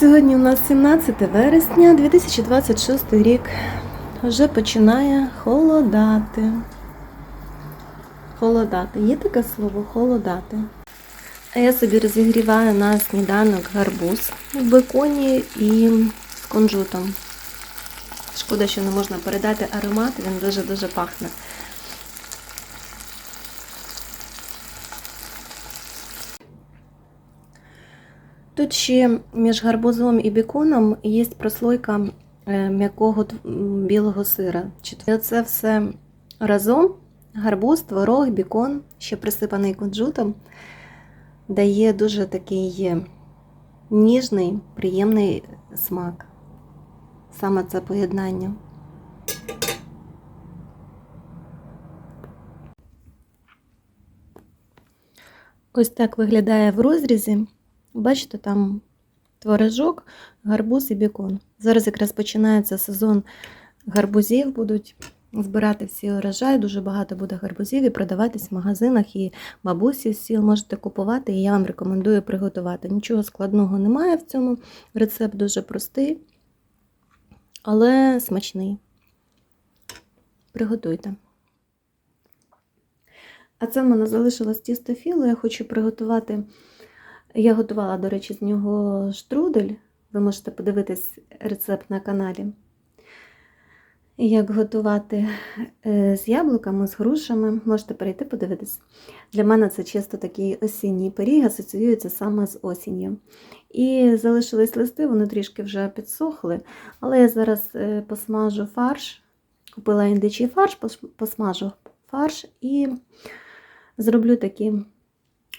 Сьогодні у нас 17 вересня 2026 рік. Вже починає холодати. Холодати. Є таке слово холодати. А я собі розігріваю на сніданок гарбуз в беконі і з кунжутом. Шкода, що не можна передати аромат, він дуже-дуже пахне. Тут ще між гарбузом і біконом є прослойка е, м'якого білого сира. Це все разом, гарбуз, творог, бікон, ще присипаний кунжутом, дає дуже такий ніжний, приємний смак. Саме це поєднання. Ось так виглядає в розрізі. Бачите, там творожок, гарбуз і бікон. Зараз якраз починається сезон гарбузів, будуть збирати всі урожай, дуже багато буде гарбузів і продаватись в магазинах, і бабусі з сіл можете купувати, і я вам рекомендую приготувати. Нічого складного немає в цьому. Рецепт дуже простий, але смачний. Приготуйте. А це в мене залишилось тісто філо. Я хочу приготувати. Я готувала, до речі, з нього штрудель. Ви можете подивитись рецепт на каналі. Як готувати е, з яблуками, з грушами, можете перейти подивитись. Для мене це чисто такий осінній пиріг, асоціюється саме з осінню. І залишились листи, вони трішки вже підсохли, але я зараз е, посмажу фарш. Купила індичий фарш, посмажу фарш і зроблю такі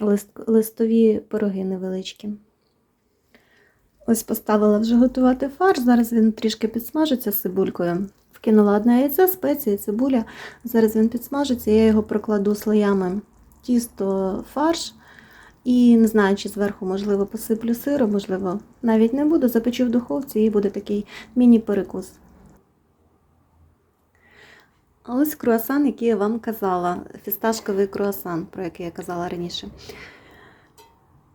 лист, листові пироги невеличкі. Ось поставила вже готувати фарш. Зараз він трішки підсмажиться цибулькою. Вкинула одне яйце, спеції, цибуля. Зараз він підсмажиться, я його прокладу слоями тісто, фарш. І не знаю, чи зверху, можливо, посиплю сиром, можливо, навіть не буду. Запечу в духовці і буде такий міні-перекус. А ось круасан, який я вам казала, фісташковий круасан, про який я казала раніше.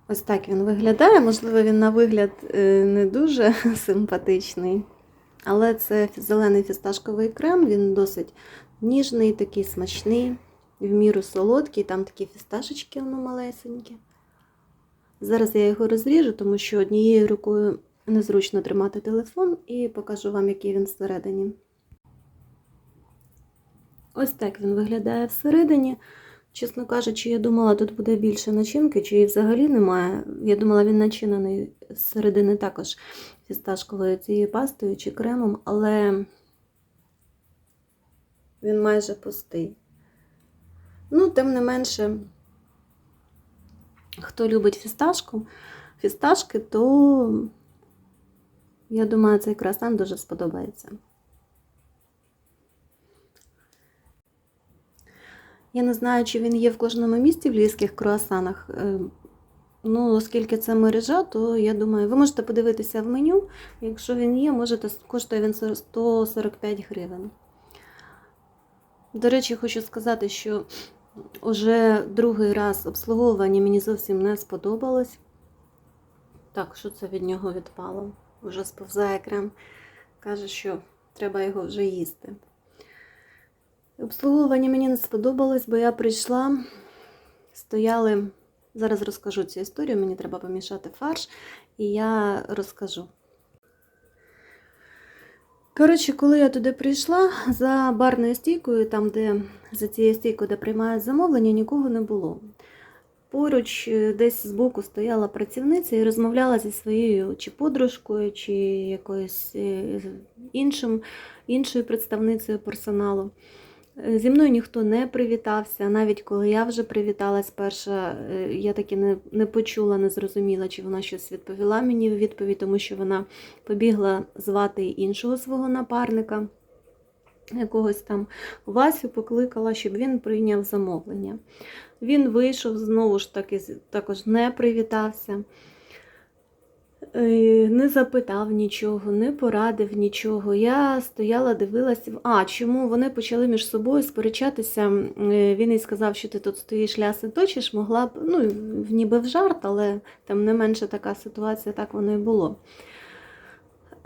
Ось так він виглядає. Можливо, він на вигляд е, не дуже симпатичний. Але це зелений фісташковий крем, він досить ніжний, такий смачний, в міру солодкий, там такі фісташечки воно малесенькі. Зараз я його розріжу, тому що однією рукою незручно тримати телефон і покажу вам, який він всередині. Ось так він виглядає всередині. Чесно кажучи, я думала, тут буде більше начинки, чи її взагалі немає. Я думала, він начинений зсередини також фісташковою цією пастою чи кремом, але він майже пустий. Ну, тим не менше, хто любить фісташку, фісташки, то я думаю, цей круасан дуже сподобається. Я не знаю, чи він є в кожному місті в львівських круасанах. Е, Ну, оскільки це мережа, то я думаю, ви можете подивитися в меню. Якщо він є, можете коштує він 145 гривень. До речі, хочу сказати, що вже другий раз обслуговування мені зовсім не сподобалось. Так, що це від нього відпало? Вже сповзає крем. Каже, що треба його вже їсти. Обслуговування мені не сподобалось, бо я прийшла, стояли. Зараз розкажу цю історію, мені треба помішати фарш, і я розкажу. Коротше, коли я туди прийшла, за барною стійкою, там, де за цією стійкою, де приймають замовлення, нікого не було. Поруч е, десь збоку стояла працівниця і розмовляла зі своєю чи подружкою, чи якоюсь е, іншим, іншою представницею персоналу. Е, Зі мною ніхто не привітався, навіть коли я вже привіталась перша, е, я таки не, не почула, не зрозуміла, чи вона щось відповіла мені в відповідь, тому що вона побігла звати іншого свого напарника, якогось там Васю покликала, щоб він прийняв замовлення. Він вийшов, знову ж таки, також не привітався. Е, не запитав нічого, не порадив нічого. Я стояла, дивилася. А чому вони почали між собою сперечатися? Е, Він їй сказав, що ти тут стоїш ляси точиш, могла б, ну, ніби в жарт, але тим не менше така ситуація, так воно і було.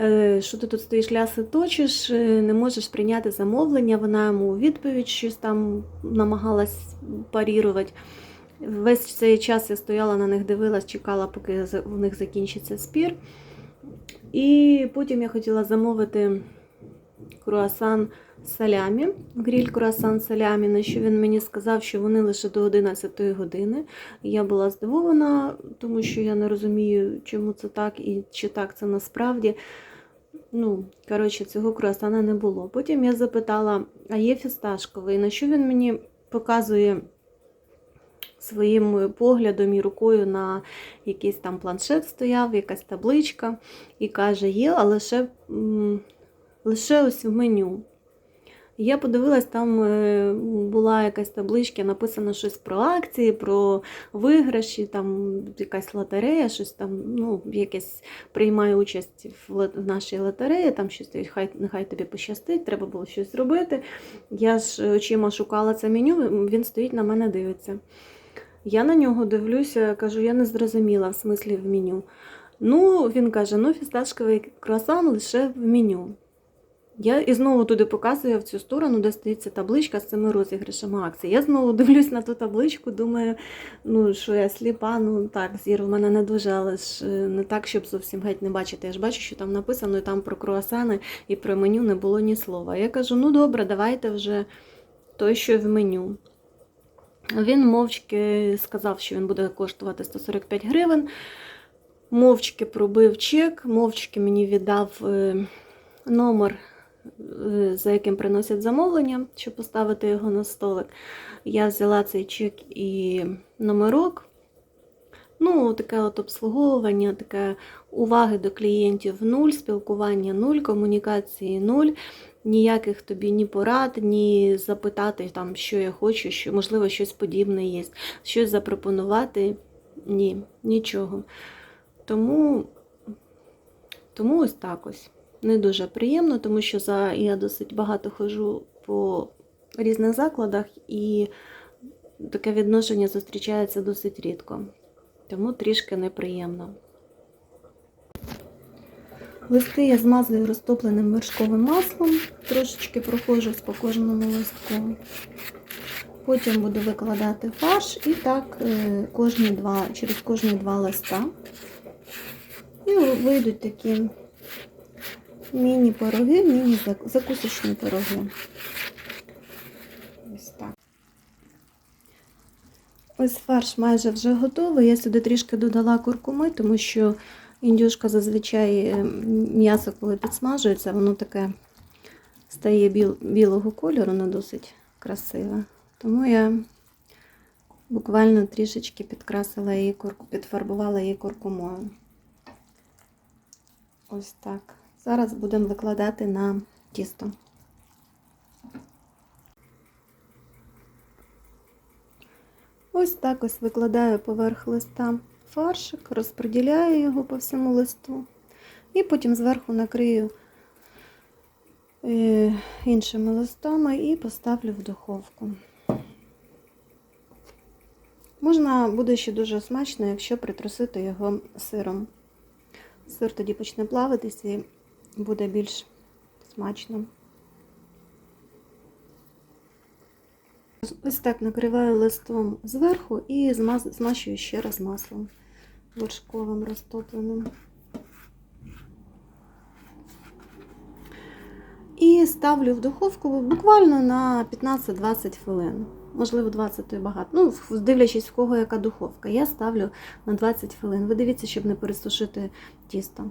Е, Що ти тут стоїш ляси точиш, не можеш прийняти замовлення. Вона йому у відповідь щось там намагалась парірувати. Весь цей час я стояла на них, дивилась, чекала, поки у них закінчиться спір. І потім я хотіла замовити круасан салямі, гріль круасан салямі, на що він мені сказав, що вони лише до 11 години. Я була здивована, тому що я не розумію, чому це так і чи так це насправді. Ну, коротше, цього круасана не було. Потім я запитала, а є фісташковий, на що він мені показує своїм поглядом і рукою на якийсь там планшет стояв, якась табличка, і каже, є, а лише, лише ось в меню. Я подивилась, там е, була якась табличка, написано щось про акції, про виграші, там якась лотерея, щось там, ну, якесь приймає участь в нашій лотереї, там щось хай, нехай тобі пощастить, треба було щось зробити. Я ж очима шукала це меню, він стоїть на мене дивиться. Я на нього дивлюся, кажу, я не зрозуміла в смислі в меню. Ну, він каже, ну, фісташковий круасан лише в меню. Я і знову туди показую в цю сторону, де стоїть ця табличка з цими розіграшами акцій. Я знову дивлюсь на ту табличку, думаю, ну що я сліпа, ну так, зір в мене не дуже, але ж е, не так, щоб зовсім геть не бачити. Я ж бачу, що там написано, і там про круасани і про меню не було ні слова. Я кажу, ну добре, давайте вже той, що в меню. Він мовчки сказав, що він буде коштувати 145 гривень. Мовчки пробив чек, мовчки мені віддав е, номер, за яким приносять замовлення, щоб поставити його на столик. Я взяла цей чек і номерок. Ну, таке от обслуговування, таке уваги до клієнтів нуль, спілкування нуль, комунікації нуль. Ніяких тобі ні порад, ні запитати, там, що я хочу, що, можливо, щось подібне є, щось запропонувати. Ні, нічого. Тому, тому ось так ось. Не дуже приємно, тому що за, я досить багато ходжу по різних закладах, і таке відношення зустрічається досить рідко. Тому трішки неприємно. Листи я змазую розтопленим вершковим маслом, трошечки проходжусь по кожному листку. Потім буду викладати фарш і так е, кожні два, через кожні два листа. І вийдуть такі міні-пироги, міні-закусочні пироги. Ось так. Ось фарш майже вже готовий. Я сюди трішки додала куркуми, тому що індюшка зазвичай е, м'ясо, коли підсмажується, воно таке стає біл, білого кольору, воно досить красиве. Тому я буквально трішечки підкрасила її, підфарбувала її куркумою. Ось так. Зараз будемо викладати на тісто. Ось так ось викладаю поверх листа фаршик, розподіляю його по всьому листу. І потім зверху накрию е, іншими листами і поставлю в духовку. Можна буде ще дуже смачно, якщо притрусити його сиром. Сир тоді почне плавитись і буде більш смачно. Ось так накриваю листом зверху і змащую ще раз маслом вершковим розтопленим. І ставлю в духовку буквально на 15-20 хвилин. Можливо, 20 то і багато. Ну, дивлячись, в кого яка духовка. Я ставлю на 20 хвилин. Ви дивіться, щоб не пересушити тісто.